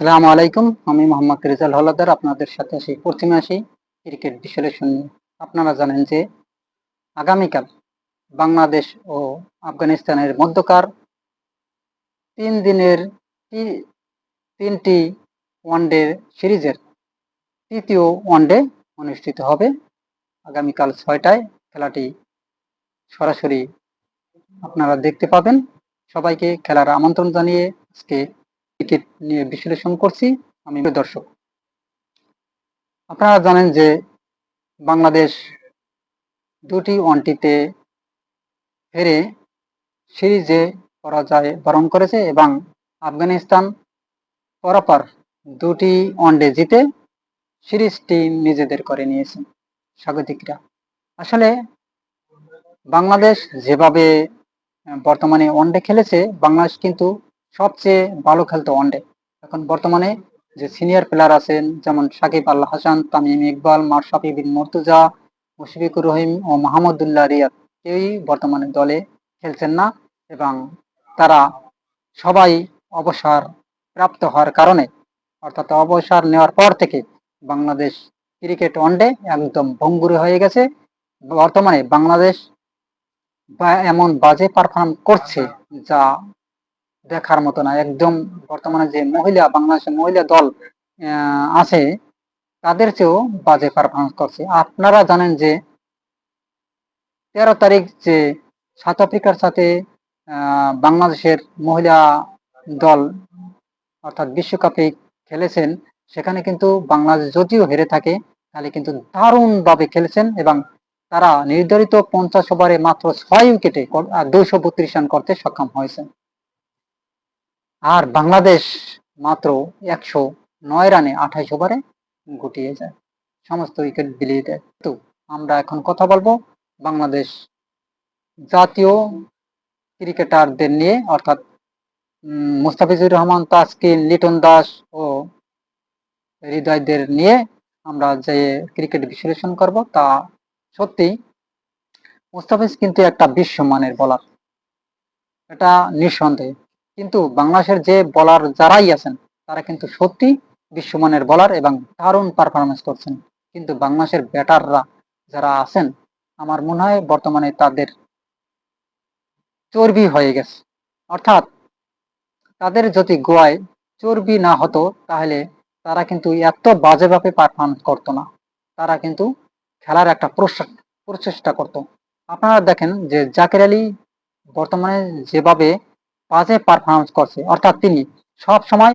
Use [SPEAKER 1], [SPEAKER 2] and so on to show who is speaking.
[SPEAKER 1] আসসালামু আলাইকুম। আমি মোহাম্মদ রেজাল হলাদার, আপনাদের সাথে আসি পশ্চিমে আসি ক্রিকেট বিশ্লেষণ নিয়ে। আপনারা জানেন যে আগামীকাল বাংলাদেশ ও আফগানিস্তানের মধ্যকার তিন দিনের তিনটি ওয়ানডে সিরিজের তৃতীয় ওয়ানডে অনুষ্ঠিত হবে। আগামীকাল ছয়টায় খেলাটি সরাসরি আপনারা দেখতে পাবেন। সবাইকে খেলার আমন্ত্রণ জানিয়ে আজকে ক্রিকেট নিয়ে বিশ্লেষণ করছি আমি দর্শক। আপনারা জানেন যে বাংলাদেশ দুটি ওয়ানটিতে হেরে সিরিজে পরাজয় বরণ করেছে এবং আফগানিস্তান পরপর দুটি ওয়ানডে জিতে সিরিজটি নিজেদের করে নিয়েছে স্বাগতিকরা। আসলে বাংলাদেশ যেভাবে বর্তমানে ওয়ানডে খেলেছে, বাংলাদেশ কিন্তু সবচেয়ে ভালো খেলতো ওয়ানডে এখন বর্তমানে যে সিনিয়র প্লেয়ার আছেন, যেমন সাকিব আল হাসান, তামিম ইকবাল মারশাফি বিন মর্তুজা, মুশফিকুর রহিম ও মাহমুদুল্লাহ রিয়াদ, কেউই বর্তমানে দলে খেলছেন না এবং তারা সবাই অবসর প্রাপ্ত হওয়ার কারণে, অর্থাৎ অবসর নেওয়ার পর থেকে বাংলাদেশ ক্রিকেট ওয়ানডে একদম ভঙ্গুরে হয়ে গেছে। বর্তমানে বাংলাদেশ বা এমন বাজে পারফর্ম করছে যা দেখার মতো না। একদম বর্তমানে যে মহিলা, বাংলাদেশের মহিলা দল আছে, তাদের চেয়েও বাজে পারফরমেন্স করছে। আপনারা জানেন যে তেরো তারিখ যে সাউথ আফ্রিকার সাথে বাংলাদেশের মহিলা দল অর্থাৎ বিশ্বকাপে খেলেছেন, সেখানে কিন্তু বাংলাদেশ যদিও হেরে থাকে, তাহলে কিন্তু দারুণভাবে খেলেছেন এবং তারা নির্ধারিত পঞ্চাশ ওভারে মাত্র ছয় উইকেটে দুইশো বত্রিশ রান করতে সক্ষম হয়েছে আর বাংলাদেশ মাত্র একশো নয় রানে আঠাইশ ওভারে গুটিয়ে যায়। সমস্ত উইকেট বিলিয়ে দেয়। তো আমরা এখন কথা বলব বাংলাদেশ জাতীয় ক্রিকেটারদের নিয়ে, অর্থাৎ মুস্তাফিজুর রহমান, তাসকিন, লিটন দাস ও হৃদয়দের নিয়ে আমরা যে ক্রিকেট বিশ্লেষণ করব, তা সত্যি মুস্তাফিজ কিন্তু একটা বিশ্বমানের বলার এটা নিঃসন্দেহে। কিন্তু বাংলাদেশের যে বলার যারাই আছেন, তারা কিন্তু সত্যি বিশ্বমানের বলার এবং দারুণ পারফরমেন্স করছেন। কিন্তু বাংলাদেশের ব্যাটাররা যারা আছেন, আমার মনে হয় বর্তমানে তাদের চর্বি হয়ে গেছে। অর্থাৎ তাদের যদি গোয়ায় চর্বি না হতো, তাহলে তারা কিন্তু এত বাজেভাবে পারফরমেন্স করতো না। তারা কিন্তু খেলার একটা প্রচেষ্টা- করত। আপনারা দেখেন যে জাকের আলী বর্তমানে যেভাবে পারফরমেন্স করছে। অর্থাৎ তিনি সব সময়